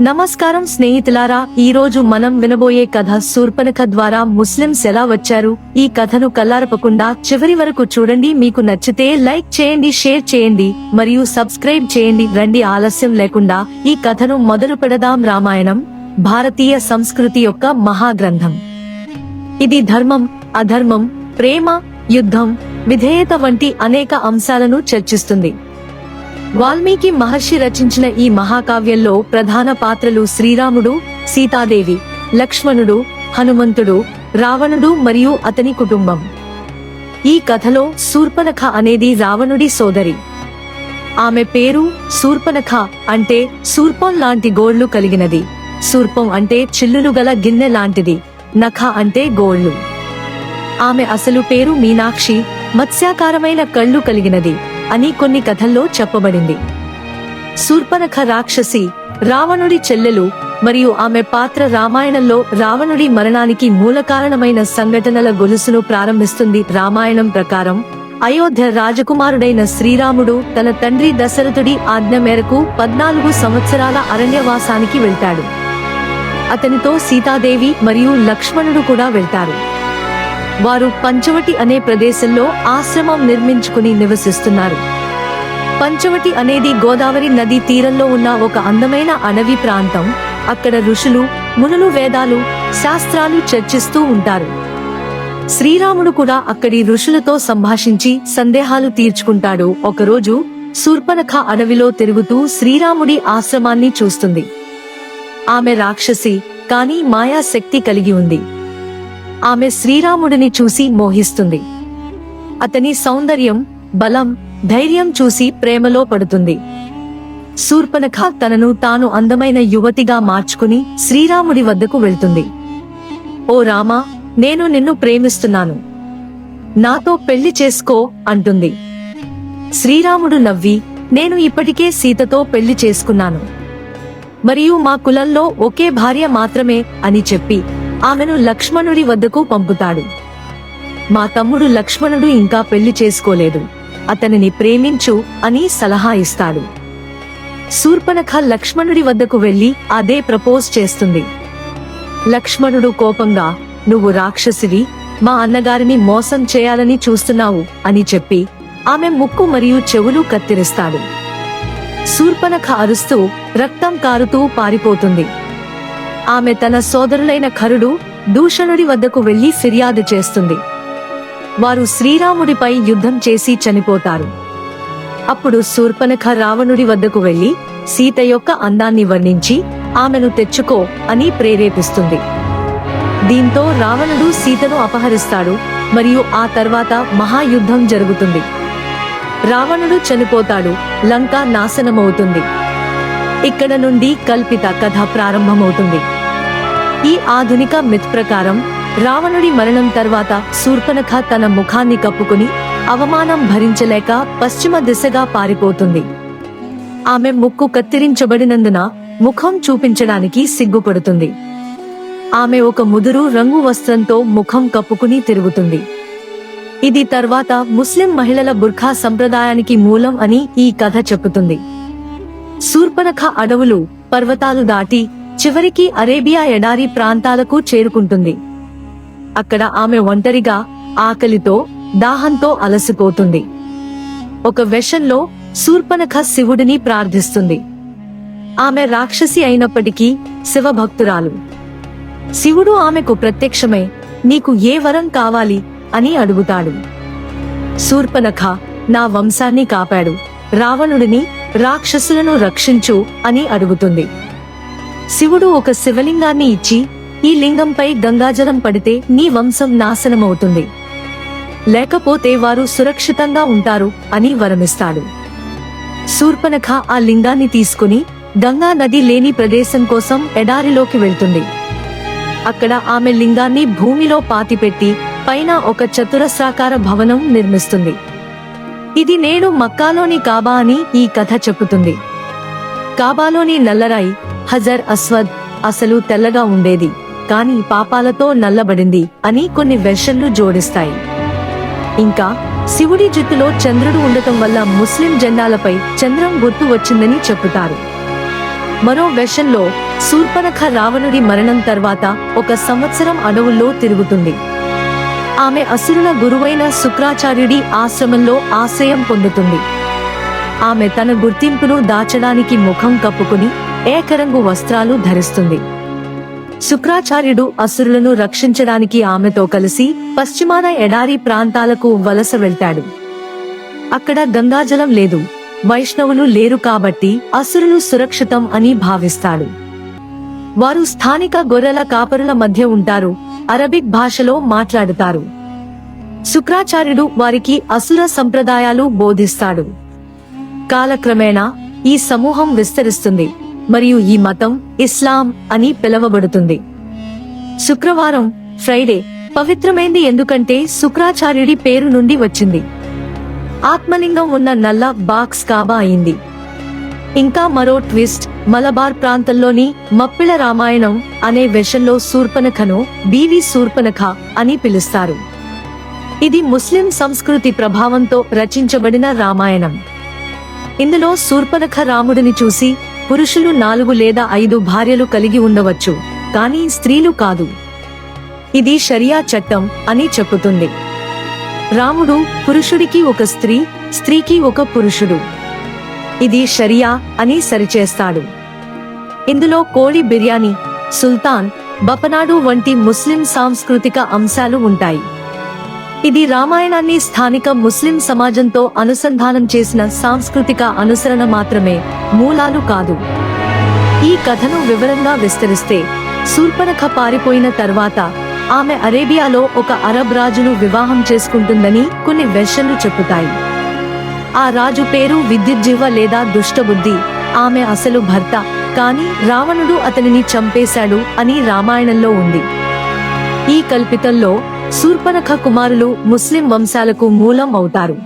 నమస్కారం స్నేహితులారా. ఈ రోజు మనం వినబోయే కథ శూర్పణఖ ద్వారా ముస్లింస్ ఎలా వచ్చారు? ఈ కథను కల్లారపకుండా చివరి వరకు చూడండి. మీకు నచ్చితే లైక్ చేయండి షేర్ చేయండి మరియు సబ్స్క్రైబ్ చేయండి. రండి ఆలస్యం లేకుండా ఈ కథను మొదలు పెడదాం. రామాయణం భారతీయ సంస్కృతి యొక్క మహాగ్రంథం. ఇది ధర్మం అధర్మం ప్రేమ యుద్ధం విధేయత వంటి అనేక అంశాలను చర్చిస్తుంది. వాల్మీకి మహర్షి రచించిన ఈ మహాకావ్యంలో ప్రధాన పాత్రలు శ్రీరాముడు సీతాదేవి లక్ష్మణుడు హనుమంతుడు రావణుడు మరియు అతని కుటుంబం. ఈ కథలో శూర్పనఖ అనేది రావణుడి సోదరి. ఆమె పేరు శూర్పనఖ అంటే శూర్పం లాంటి గోళ్ళు కలిగినది. శూర్పం అంటే చిల్లులు గల గిన్నె లాంటిది. నఖ అంటే గోళ్ళు ఆమె అసలు పేరు మీనాక్షి మత్స్యాకారమైన కళ్ళు కలిగినది. అని కొన్ని కథల్లో చెప్పబడింది. శూర్పనఖ రాక్షసి రావణుడి చెల్లెలు మరియు ఆమె పాత్ర రామాయణంలో రావణుడి మరణానికి మూలకారణమైన సంఘటనల గొలుసును ప్రారంభిస్తుంది రామాయణం ప్రకారం. అయోధ్య రాజకుమారుడైన శ్రీరాముడు తన తండ్రి దశరథుడి ఆజ్ఞ మేరకు పద్నాలుగు సంవత్సరాల అరణ్యవాసానికి వెళ్తాడు. అతనితో సీతాదేవి మరియు లక్ష్మణుడు కూడా వెళ్తారు. వారు పంచవటి అనే ప్రదేశంలో ఆశ్రమం నిర్మించుకుని నివసిస్తున్నారు. పంచవటి అనేది గోదావరి నదీ తీరంలో ఉన్న ఒక అందమైన అడవి ప్రాంతం. అక్కడ ఋషులు మునులు వేదాలు శాస్త్రాలు చర్చిస్తూ ఉంటారు. శ్రీరాముడు కూడా అక్కడి ఋషులతో సంభాషించి సందేహాలు తీర్చుకుంటాడు. ఒకరోజు శూర్పనఖ అడవిలో తిరుగుతూ శ్రీరాముడి ఆశ్రమాన్ని చూస్తుంది. ఆమె రాక్షసి కానీ మాయాశక్తి కలిగి ఉంది. ఆమె శ్రీరాముడిని చూసి మోహిస్తుంది. అతని సౌందర్యం బలం ధైర్యం చూసి ప్రేమలో పడుతుంది. శూర్పనఖ తనను తాను అందమైన యువతిగా మార్చుకుని శ్రీరాముడి వద్దకు వెళ్తుంది. ఓ రామా నేను నిన్ను ప్రేమిస్తున్నాను. నాతో పెళ్ళి చేసుకో అంటుంది. శ్రీరాముడు నవ్వి నేను ఇప్పటికే సీతతో పెళ్ళి చేసుకున్నాను. మరియు మా కులంలో ఒకే భార్య మాత్రమే అని చెప్పి ఆమెను లక్ష్మణుడి వద్దకు పంపుతాడు. మా తమ్ముడు లక్ష్మణుడు ఇంకా పెళ్ళి చేసుకోలేదు. అతనిని ప్రేమించు అని సలహా ఇస్తాడు. శూర్పనఖ లక్ష్మణుడి వద్దకు వెళ్ళి అదే ప్రపోజ్ చేస్తుంది. లక్ష్మణుడు కోపంగా నువ్వు రాక్షసివి మా అన్నగారిని మోసం చేయాలని చూస్తున్నావు అని చెప్పి ఆమె ముక్కు మరియు చెవులు కత్తిరిస్తాడు. శూర్పనఖ అరుస్తూ రక్తం కారుతూ పారిపోతుంది. ఆమె తన సోదరులైన ఖరుడు దూషణుడి వద్దకు వెళ్ళి ఫిర్యాదు చేస్తుంది. వారు శ్రీరాముడిపై యుద్ధం చేసి చనిపోతారు. అప్పుడు శూర్పనఖ రావణుడి వద్దకు వెళ్ళి సీత యొక్క అందాన్ని వర్ణించి ఆమెను తెచ్చుకో అని ప్రేరేపిస్తుంది. దీంతో రావణుడు సీతను అపహరిస్తాడు మరియు ఆ తర్వాత మహాయుద్ధం జరుగుతుంది. రావణుడు చనిపోతాడు లంక నాశనమవుతుంది. ఇక్కడ నుండి కల్పిత కథ ప్రారంభమవుతుంది. ఈ ఆధునిక మిత్ ప్రకారం రావణుడి మరణం తర్వాత శూర్పనఖ తన ముఖాన్ని కప్పుకుని అవమానం భరించలేక పశ్చిమ దిశగా పారిపోతుంది. ఆమె ముక్కు కత్తిరించబడినందున ముఖం చూపించడానికి సిగ్గుపడుతుంది. ఆమె ఒక ముదురు రంగు వస్త్రంతో ముఖం కప్పుకుని తిరుగుతుంది. ఇది తర్వాత ముస్లిం మహిళల బుర్ఖా సంప్రదాయానికి మూలం అని ఈ కథ చెప్పుతుంది. శూర్పనఖ అడవులు పర్వతాలు దాటి చివరికి అరేబియా ఎడారి ప్రాంతాలకు చేరుకుంటుంది. అక్కడ ఆమె ఒంటరిగా ఆకలితో దాహంతో అలసిపోతుంది. ఒక వెషంలో శూర్పనఖ శివుడిని ప్రార్థిస్తుంది. ఆమె రాక్షసి అయినప్పటికీ శివభక్తురాలు. శివుడు ఆమెకు ప్రత్యక్షమై నీకు ఏ వరం కావాలి? అని అడుగుతాడు. శూర్పనఖ నా వంశాన్ని కాపాడు. రావణుడిని రాక్షసులను రక్షించు అని అడుగుతుంది. శివుడు ఒక శివలింగాన్ని ఇచ్చి ఈ లింగంపై గంగాజలం పడితే నీ వంశం నాశనమవుతుంది. లేకపోతే వారు సురక్షితంగా ఉంటారు అని వరమిస్తాడు. శూర్పనఖ ఆ లింగాన్ని తీసుకుని గంగా నది లేని ప్రదేశం కోసం ఎడారిలోకి వెళ్తుంది. అక్కడ ఆమె లింగాన్ని భూమిలో పాతిపెట్టి పైన ఒక చతురస్రాకార భవనం నిర్మిస్తుంది. ఇది నేడు మక్కాలోని కాబా అని ఈ కథ చెప్పుతుంది. కాబాలోని నల్లరాయి హజర్ అస్వద్ అసలు తెల్లగా ఉండేది. కానీ పాపాలతో నల్లబడింది అని కొన్ని వెర్షన్లు జోడిస్తాయి. ఇంకా శివుడి జుట్టులో చంద్రుడు ఉండటం వల్ల ముస్లిం జెండాలపై చంద్రం గుర్తు వచ్చిందని చెబుతారు మరో వెషన్లో శూర్పనఖ రావణుడి మరణం తర్వాత ఒక సంవత్సరం అడవుల్లో తిరుగుతుంది. ఆమె అసురుల గురువైన శుక్రాచార్యుడి ఆశ్రమంలో ఆశ్రయం పొందుతుంది. ఆమె తన గుర్తింపును దాచడానికి ముఖం కప్పుకుని ఏకరంగు వస్త్రాలు ధరిస్తుంది. శుక్రాచార్యుడు అసురులను రక్షించడానికి ఆమెతో కలిసి పశ్చిమాన ఎడారి ప్రాంతాలకు వలస వెళ్తాడు. అక్కడ గంగాజలం లేదు వైష్ణవులు లేరు కాబట్టి అసురులు సురక్షితం అని భావిస్తాడు. వారు స్థానిక గొర్రెల కాపరుల మధ్య ఉంటారు అరబిక్ భాషలో మాట్లాడుతారు. శుక్రాచార్యుడు వారికి అసుర సంప్రదాయాలు బోధిస్తాడు. కాలక్రమేణా ఈ సమూహం విస్తరిస్తుంది మరియు ఈ మతం ఇస్లాం అని పిలువబడుతుంది. శుక్రవారం ఫ్రైడే పవిత్రమైంది ఎందుకంటే శుక్రాచార్యుడి పేరు నుండి వచ్చింది. ఆత్మలింగం ఉన్న నల్ల బాక్స్ కాబా అయింది. ఇంకా మరో ట్విస్ట్ మలబార్ ప్రాంతంలోని మప్పిళ రామాయణం అనే వెషంలో శూర్పనఖను బీవి శూర్పనఖ అని పిలుస్తారు. ఇది ముస్లిం సంస్కృతి ప్రభావంతో రచించబడిన రామాయణం. ఇందులో శూర్పనఖ రాముడిని చూసి పురుషులు నాలుగు లేదా ఐదు భార్యలు కలిగి ఉండవచ్చు కానీ స్త్రీలు కాదు. ఇది షరియా చట్టం అని చెప్పుతుంది. రాముడు పురుషుడికి ఒక స్త్రీ స్త్రీకి ఒక పురుషుడు. ఇది షరియా అని సరిచేస్తాడు. ఇందులో కోడి బిర్యానీ సుల్తాన్ బపనాడు వంటి ముస్లిం సాంస్కృతిక అంశాలు ఉంటాయి. ఇది రామాయణాన్ని స్థానిక ముస్లిం సమాజంతో అనుసంధానం చేసిన సాంస్కృతిక అనుసరణ మాత్రమే మూలాలు కాదు. ఈ కథను వివరంగా విస్తరిస్తే శూర్పనఖ పారిపోయిన తర్వాత ఆమె అరేబియాలో ఒక అరబ్ రాజును వివాహం చేసుకుంటుందని కొన్ని వెర్షన్లు చెప్పుతాయి ఆ రాజు పేరు విద్యుజ్జీవ లేదా దుష్టబుద్ధి ఆమె అసలు భర్త కానీ రావణుడు అతనిని చంపేశాడు అని రామాయణంలో ఉంది. ఈ కల్పితంలో శూర్పనఖ కుమారులు ముస్లిం వంశాలకు మూలం అవుతారు.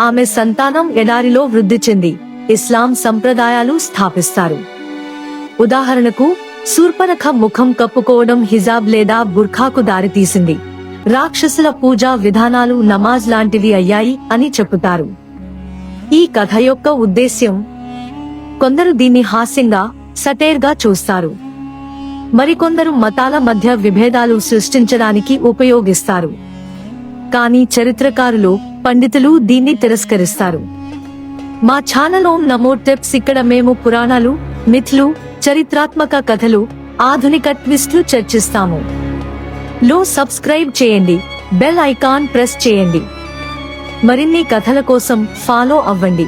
ఆమె సంతానం ఎడారిలో వృద్ధి చెంది ఇస్లాం సంప్రదాయాలు స్థాపిస్తారు. ఉదాహరణకు శూర్పనఖ ముఖం కప్పుకోవడం హిజాబ్ లేదా బుర్ఖాకు దారితీసింది. రాక్షసుల పూజా విధానాలు నమాజ్ లాంటివి అయ్యాయి అని చెబుతారు ఈ కథ యొక్క ఉద్దేశ్యం కొందరు దీన్ని హాస్యంగా సటేర్గా చూస్తారు. మరికొందరు మతాల మధ్య విభేదాలు సృష్టించడానికి ఉపయోగిస్తారు. కానీ చరిత్రకారులు పండితులు దీన్ని తిరస్కరిస్తారు. మా ఛానల్ ఓం నమో టెప్స్ ఇక్కడ మేము పురాణాలు మిథ్లు చరిత్రాత్మక కథలు ఆధునిక ట్విస్ట్లు చర్చిస్తాము. లో సబ్స్క్రైబ్ చేయండి బెల్ ఐకాన్ ప్రెస్ చేయండి. మరిన్ని కథల కోసం ఫాలో అవ్వండి.